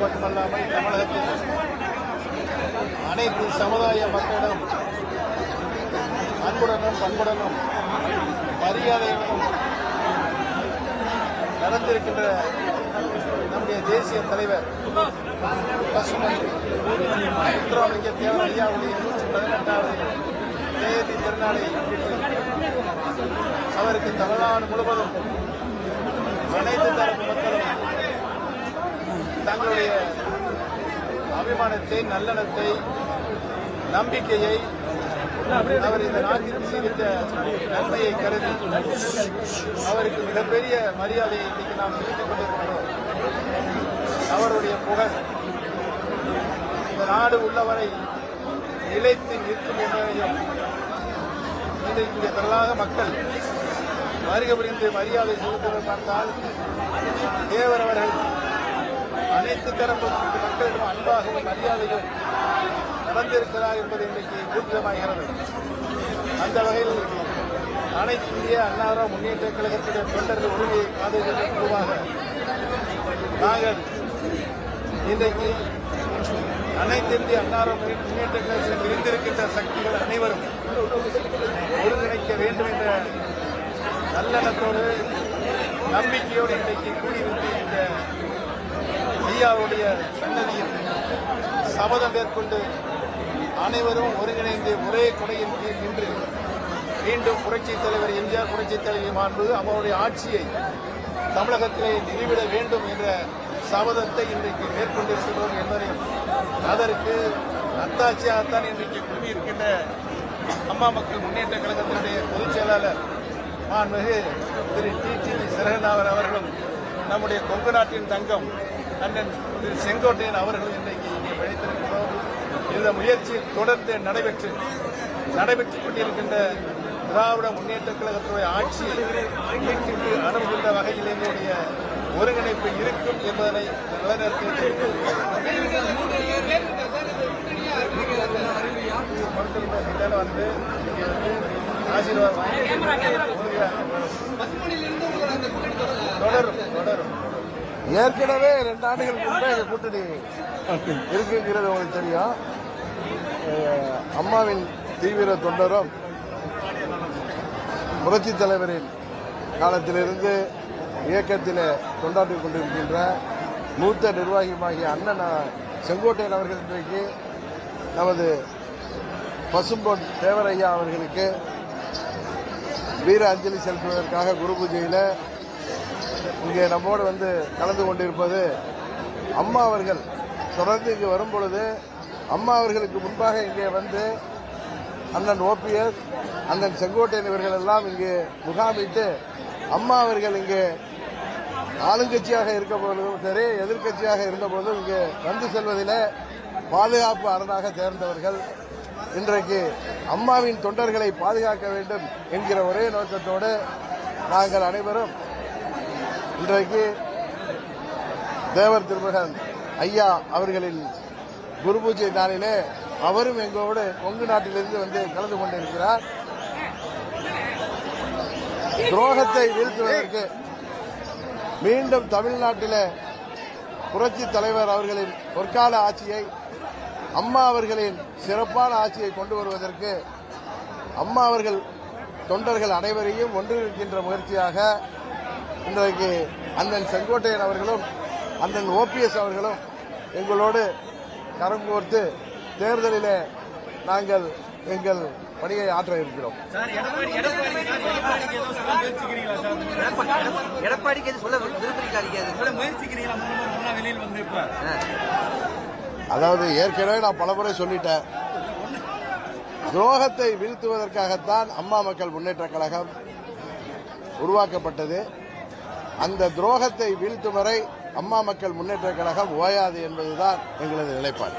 மட்டுமல்லாமல் தமிழகத்தில் அனைத்து சமுதாய மக்களிடம் அன்புடனும் பண்புடனும் மரியாதையுடனும் நடந்திருக்கின்ற நம்முடைய தேசிய தலைவர் பசுமை முத்துராமலிங்க தேவர் ஐயாவுடைய நூற்றி பதினெட்டாவது ஜெயந்தி திருநாளை அவருக்கு தமிழ்நாடு முழுவதும் அனைத்து தரப்பு தங்களுடைய அபிமானத்தை நல்லெண்ணத்தை நம்பிக்கையை அவர் இந்த நாட்டிற்கு செய்த நன்மையை கருதி அவருக்கு மிகப்பெரிய மரியாதையை இன்றைக்கு நாம் செலுத்திக் கொண்டிருக்கிறோம். அவருடைய புகழ் இந்த நாடு உள்ளவரை நிலைத்து நிற்கும் என்பதையும் இன்றைக்கு இங்கே திரளாக மக்கள் வருகை புரிந்து மரியாதை செலுத்துவதை பார்த்தால் தேவர் அவர்கள் அனைத்து தரப்பு மக்களிடம் அன்பாகவும் மரியாதையும் நடந்திருக்கிறார் என்பது இன்றைக்கு ஊர்ஜமாகிறது அந்த வகையில் அனைத்து இந்திய அன்னார முன்னேற்ற கழகத்துடைய தொண்டர்கள் உரிமையை பாதுகாக்கும் குழுவாக நாங்கள் இன்றைக்கு அனைத்து இந்திய அன்னார முன்னேற்ற கழகத்தில் பிரிந்திருக்கின்ற சக்திகள் அனைவரும் ஒருங்கிணைக்க வேண்டும் என்ற நல்லெண்ணத்தோடு நம்பிக்கையோடு இன்றைக்கு கூடியிருந்து இந்த பெரியாருடைய சன்னதியில் சபதம் மேற்கொண்டு அனைவரும் ஒருங்கிணைந்து ஒரே கொடையின் கீழ் நின்று மீண்டும் புரட்சித் தலைவர் எம்ஜிஆர் புரட்சித் தலைவர் மாண்பு அவருடைய ஆட்சியை தமிழகத்திலே நிறுவிட வேண்டும் என்ற சபதத்தை இன்றைக்கு மேற்கொண்டிருக்கிறோம் என்பதையும் அதற்கு அத்தாட்சியாகத்தான் இன்றைக்கு குழுமியிருக்கின்ற அம்மா மக்கள் முன்னேற்ற கழகத்தினுடைய பொதுச் செயலாளர் மாண்புமிகு திரு டி டி சிறகனாவர் அவர்களும் நம்முடைய கொங்கு நாட்டின் தங்கம் அண்ணன் திரு செங்கோட்டையன் அவர்களும் இன்றைக்கு இங்கே இந்த முயற்சி தொடர்ந்து நடைபெற்று நடைபெற்றுக் கொண்டிருக்கின்ற திராவிட முன்னேற்ற கழகத்துடைய ஆட்சியை வீட்டிற்கு அனுப்புகின்ற வகையில் எங்களுடைய ஒருங்கிணைப்பு இருக்கும் என்பதனை நிலைநிறுத்தி பொறுத்திருந்த வந்து ஆசீர்வாதம் ஏற்கனவே ரெண்டு ஆண்டுகளுக்கு முன்பே கூட்டணி இருக்குங்கிறது உங்களுக்கு தெரியும். அம்மாவின் தீவிர தொண்டரும் புரட்சி தலைவரின் காலத்திலிருந்து இயக்கத்தில் கொண்டாடிக் கொண்டிருக்கின்ற மூத்த நிர்வாகியுமாகிய அண்ணன் செங்கோட்டையன் அவர்கள் இன்றைக்கு நமது பசும்பொன் தேவரையா அவர்களுக்கு வீர அஞ்சலி செலுத்துவதற்காக குரு பூஜையில் இங்கே நம்மோடு வந்து கலந்து கொண்டிருப்பது அம்மா அவர்கள். தொடர்ந்து இங்கு வரும் பொழுது அம்மா அவர்களுக்கு முன்பாக இங்கே வந்து அண்ணன் ஓபிஎஸ் அண்ணன் செங்கோட்டையன் இவர்கள் எல்லாம் இங்கே முகாமிட்டு அம்மா அவர்கள் இங்கே ஆளுங்கட்சியாக இருக்க போதும் சரி எதிர்க்கட்சியாக இருந்தபோதும் இங்கே வந்து செல்வதிலே பாதுகாப்பு அரணாக சேர்ந்தவர்கள். இன்றைக்கு அம்மாவின் தொண்டர்களை பாதுகாக்க வேண்டும் என்கிற ஒரே நோக்கத்தோடு நாங்கள் அனைவரும் இன்றைக்கு தேவர் திருமகன் ஐயா அவர்களின் குரு பூஜை நாளிலே அவரும் எங்களோடு கொங்கு நாட்டிலிருந்து வந்து கலந்து கொண்டிருக்கிறார். துரோகத்தை வீழ்த்துவதற்கு மீண்டும் தமிழ்நாட்டில் புரட்சி தலைவர் அவர்களின் பொற்கால ஆட்சியை அம்மா அவர்களின் சிறப்பான ஆட்சியை கொண்டு வருவதற்கு அம்மா அவர்கள் தொண்டர்கள் அனைவரையும் ஒன்றிருக்கின்ற முயற்சியாக இன்றைக்கு அண்ணன் செங்கோட்டையன் அவர்களும் அண்ணன் ஓபிஎஸ் அவர்களும் எங்களோடு கரம் கோர்த்து தேர்தலிலே நாங்கள் எங்கள் பணியை ஆற்ற இருக்கிறோம் அதாவது ஏற்கனவே நான் பலமுறை சொல்லிட்டேன் துரோகத்தை வீழ்த்துவதற்காகத்தான் அம்மா மக்கள் முன்னேற்ற கழகம் உருவாக்கப்பட்டது அந்த துரோகத்தை வீழ்த்தும் வரை அம்மா மக்கள் முன்னேற்ற கழகம் ஓயாது என்பதுதான் எங்களது நிலைப்பாடு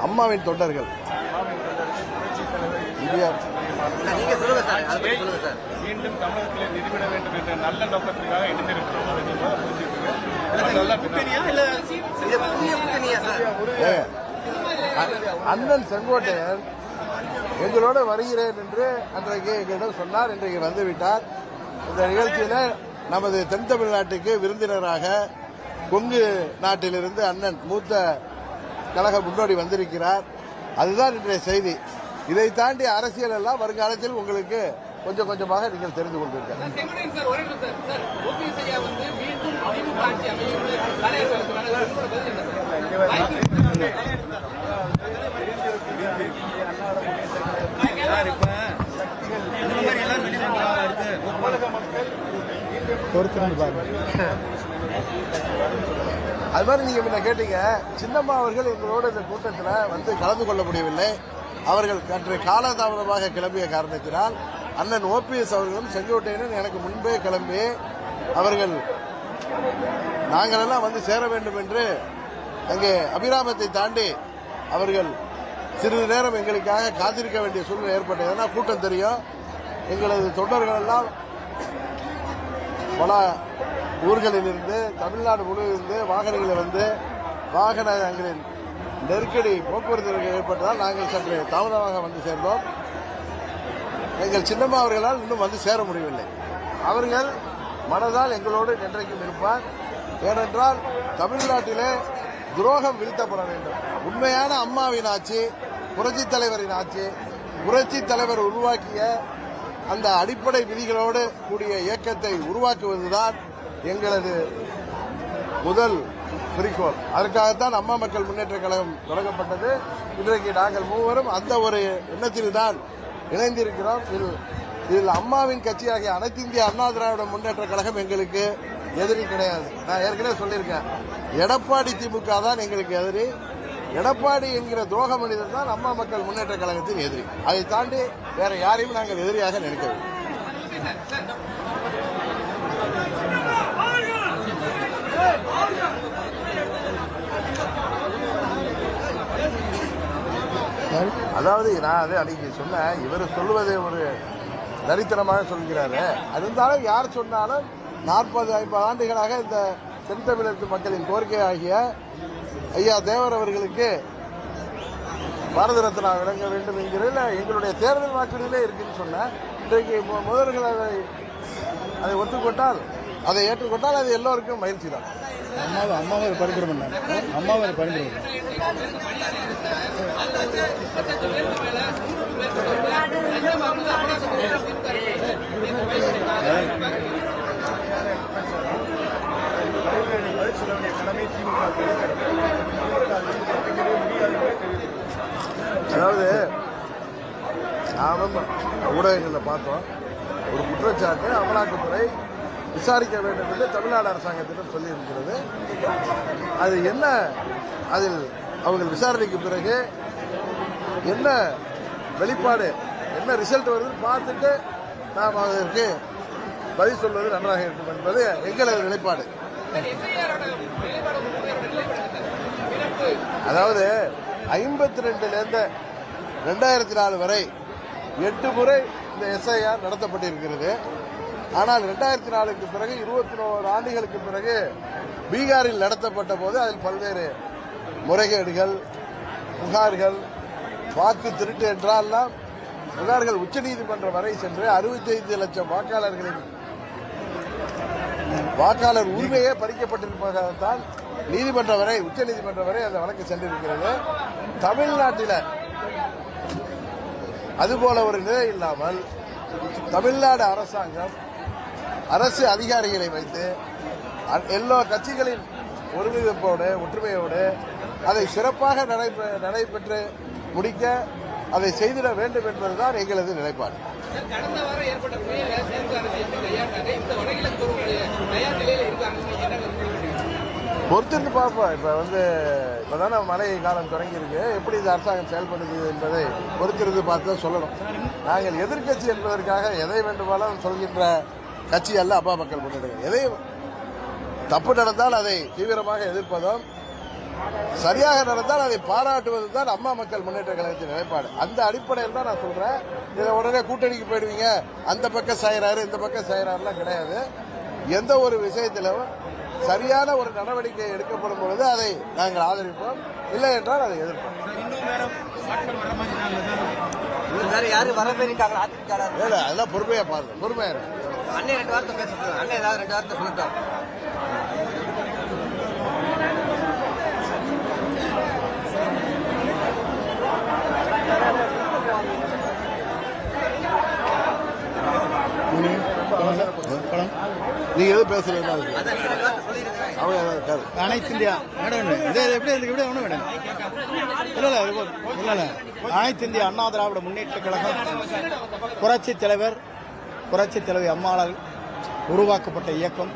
அம்மாவின் தொண்டர்கள் அம்மாவின் தொண்டர்கள் புரட்சித் தலைவர் இந்தியா சார், நீங்க சொல்லுங்க சார் அதை பத்தி சொல்லுங்க சார் மீண்டும் தமிழகத்தில் நிறுவிட வேண்டும் என்ற நல்ல நோக்கத்திற்காக இணைந்திருக்கிறோம். அண்ணன் செங்கோட்டையன் எங்களோட வருகிறேன் என்று அன்றைக்கு எங்களிடம் சொன்னார் இன்றைக்கு வந்துவிட்டார். இந்த நிகழ்ச்சியில நமது தென் தமிழ்நாட்டுக்கு விருந்தினராக கொங்கு நாட்டிலிருந்து அண்ணன் மூத்த கழக முன்னோடி வந்திருக்கிறார். அதுதான் இன்றைய செய்தி. இதை தாண்டி அரசியல் எல்லாம் வருங்காலத்தில் உங்களுக்கு கொஞ்சம் கொஞ்சமாக நீங்கள் தெரிந்து கொண்டிருக்க செங்கோட்டையன் சார் ஒரே நிமிஷம் சார். சார் ஓபிஎஸ் ஐயா வந்து மீண்டும் திமுக ஆட்சி அமையும் தலைவர்களுக்கு வேணா உங்களோட பதில் என்ன சார்? வாய்ப்பு சார் இப்ப இந்த மாதிரி எல்லாம் வெளியே வந்தாங்க அடுத்து தமிழக மக்கள் அது மாதிரி நீங்க முன்ன கேட்டீங்க சின்னம்மா அவர்கள் எங்களோட இந்த கூட்டத்தில் வந்து கலந்து கொள்ள முடியவில்லை. அவர்கள் சற்று காலதாமதமாக கிளம்பிய காரணத்தினால் அண்ணன் ஓபிஎஸ் அவர்களும் செங்கோட்டையனும் எனக்கு முன்பே கிளம்பி அவர்கள் நாங்கள் எல்லாம் வந்து சேர வேண்டும் என்று அங்கே அபிராமத்தை தாண்டி அவர்கள் சிறிது நேரம் எங்களுக்காக காத்திருக்க வேண்டிய சூழ்நிலை ஏற்பட்டது. ஏன்னா கூட்டம் தெரியும். எங்களது தொண்டர்கள் எல்லாம் பல ஊர்களிலிருந்து தமிழ்நாடு முழுவதிலிருந்து வாகனங்களில் வந்து வாகனங்களின் நெருக்கடி போக்குவரத்து ஏற்பட்டதால் நாங்கள் சற்று தாமதமாக வந்து சேர்ந்தோம். எங்கள் சின்னம்மா அவர்களால் இன்னும் வந்து சேர முடியவில்லை. அவர்கள் மனதால் எங்களோடு என்றைக்கும் இருப்பார். ஏனென்றால் தமிழ்நாட்டிலே துரோகம் வீழ்த்தப்பட வேண்டும். உண்மையான அம்மாவின் ஆட்சி புரட்சித் தலைவரின் ஆட்சி புரட்சித் தலைவர் உருவாக்கிய அந்த அடிப்படை விதிகளோடு கூடிய இயக்கத்தை உருவாக்குவதுதான் எங்களது முதல் குறிக்கோள். அதற்காகத்தான் அம்மா மக்கள் முன்னேற்ற கழகம் தொடங்கப்பட்டது. இன்றைக்கு நாங்கள் மூவரும் அந்த ஒரு எண்ணத்தில் தான் இணைந்திருக்கிறோம். இதில் இதில் அம்மாவின் கட்சியாகிய அனைத்து இந்திய அண்ணா திராவிட முன்னேற்ற கழகம் எங்களுக்கு எதிரி கிடையாது. நான் ஏற்கனவே சொல்லியிருக்கேன். எடப்பாடி திமுக தான் எங்களுக்கு எதிரி. எடப்பாடி என்கிற துரோக மனிதர் தான் அம்மா மக்கள் முன்னேற்ற கழகத்தின் எதிரி. அதை தாண்டி வேற யாரையும் நாங்கள் எதிரியாக நினைக்கவில்லை. அதாவது நான் அது அன்றைக்கி சொன்னேன். இவர் சொல்லுவது ஒரு தரித்திரமாக சொல்கிறாரு. அது இருந்தாலும் யார் சொன்னாலும் நாற்பது ஐம்பது ஆண்டுகளாக இந்த தென்தமிழத்து மக்களின் கோரிக்கை ஆகிய ஐயா தேவர் அவர்களுக்கு பாரத ரத்னா வழங்க வேண்டும் என்கிறதில் எங்களுடைய தேர்தல் வாக்குறுதியிலே இருக்குன்னு சொன்னேன். இன்றைக்கு மு- முதல்வர்கள் அதை அதை ஒத்துக்கொண்டால் அதை ஏற்றுக்கொண்டால் அது எல்லோருக்கும் மகிழ்ச்சி தான் அம்மாவை அம்மாவை பரிந்துரை பண்ணாங்க அம்மாவை பரிந்துரை பண்ணாங்க அதாவது நாமும் ஊடகங்களில் பார்த்தோம் ஒரு குற்றச்சாட்டு அமலாக்கத்துறை விசாரிக்க வேண்டும் என்று தமிழ்நாடு அரசாங்கத்திடம் சொல்லியிருக்கிறது. அது என்ன? அதில் அவர்கள் விசாரணைக்கு பிறகு என்ன வெளிப்பாடு என்ன ரிசல்ட் வருதுன்னு பார்த்துட்டு நாம் அதற்கு பதில் சொல்வது நன்றாக இருக்கும் என்பது எங்களது நிலைப்பாடு. அதாவது ஐம்பத்தி ரெண்டுலேருந்து ரெண்டாயிரத்தி நாலு வரை எட்டு முறை இந்த எஸ்ஐஆர் நடத்தப்பட்டிருக்கிறது. ஆனால் இரண்டாயிரத்தி நாலுக்கு பிறகு இருபத்தி நோரு ஆண்டுகளுக்கு பிறகு பீகாரில் நடத்தப்பட்ட போது அதில் பல்வேறு முறைகேடுகள் புகார்கள் வாக்கு திருட்டு என்றால்லாம் புகார்கள் உச்சநீதிமன்றம் வரை சென்று அறுபத்தைந்து லட்சம் வாக்காளர்களின் வாக்காளர் உரிமையே பறிக்கப்பட்டிருப்பதால் நீதிமன்றம் வரை உச்ச நீதிமன்றம் வரை அந்த வழக்கு சென்றிருக்கிறது. தமிழ்நாட்டில் அதுபோல ஒரு நிலை இல்லாமல் தமிழ்நாடு அரசாங்கம் அரசு அதிகாரிகளை வைத்து எல்லா கட்சிகளின் ஒருங்கிணைப்போடு ஒற்றுமையோடு அதை சிறப்பாக நடைபெ- நடைபெற்று முடிக்க அதை செய்திட வேண்டும் என்பதுதான் எங்களது நிலைப்பாடு. கடந்த வாரம் ஏற்பட்ட புயலை திமுக அரசு எப்படி கையாண்டாங்க இந்த வடகிழக்கு பருவமழை தயார் நிலையில இருக்காங்க என்ன கருத்து? பொறுத்திருந்து பார்ப்போம். இப்ப வந்து இப்பதானே மழை காலம் தொடங்கி இருக்கு. எப்படி இந்த அரசாங்கம் செயல்படுது என்பதை பொறுத்திருந்து பார்த்து தான் சொல்லணும். நாங்கள் எதிர்க்கட்சி என்பதற்காக எதை வேண்டுமானாலும் சொல்கின்ற கட்சி அல்ல அப்பா மக்கள் முன்னேற்ற எதை தப்பு நடந்தால் அதை தீவிரமாக எதிர்ப்பதும் சரியாக நடந்தால் அதை பாராட்டுவது தான் அம்மா மக்கள் முன்னேற்ற கழகத்தின் நிலைப்பாடு. அந்த அடிப்படையில் தான் நான் சொல்றேன். இதை உடனே கூட்டணிக்கு போயிடுவீங்க. அந்த பக்கம் சாயிறாரு இந்த பக்கம் சாயிறாருலாம் கிடையாது. எந்த ஒரு விஷயத்திலும் சரியான ஒரு நடவடிக்கை எடுக்கப்படும் பொழுது அதை நாங்கள் ஆதரிப்போம். இல்லை என்றால் அதை எதிர்ப்போம். அதெல்லாம் பொறுமையா பாருங்க. பொறுமையா இருக்கும் அண்ணன் ரெண்டு வார்த்தை பேசுறது அண்ணன் ஏதாவது ரெண்டு வார்த்தை சொல்லட்டும் நீங்க ஏதாவது இருக்காரு. அனைத்து இந்தியா. மேடம் இது இது எப்படி இருக்கு? இப்படி ஒன்றும் மேடம் இல்லை அனைத்து இந்திய அண்ணா திராவிட முன்னேற்ற கழகம் புரட்சி தலைவர் புரட்சி தலைவர் அம்மாளால் உருவாக்கப்பட்ட இயக்கம்.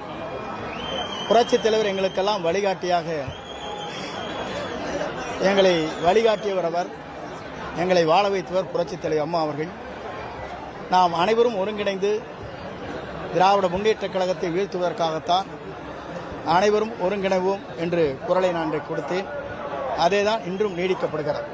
புரட்சி தலைவர் எங்களுக்கெல்லாம் வழிகாட்டியாக எங்களை வழிகாட்டியவர் அவர். எங்களை வாழ வைத்தவர் புரட்சி தலைவர் அம்மா அவர்கள். நாம் அனைவரும் ஒருங்கிணைந்து திராவிட முன்னேற்ற கழகத்தை வீழ்த்துவதற்காகத்தான் அனைவரும் ஒருங்கிணைவோம் என்று குரலை நான் கொடுத்தேன். அதேதான் இன்றும் நீடிக்கப்படுகிறது.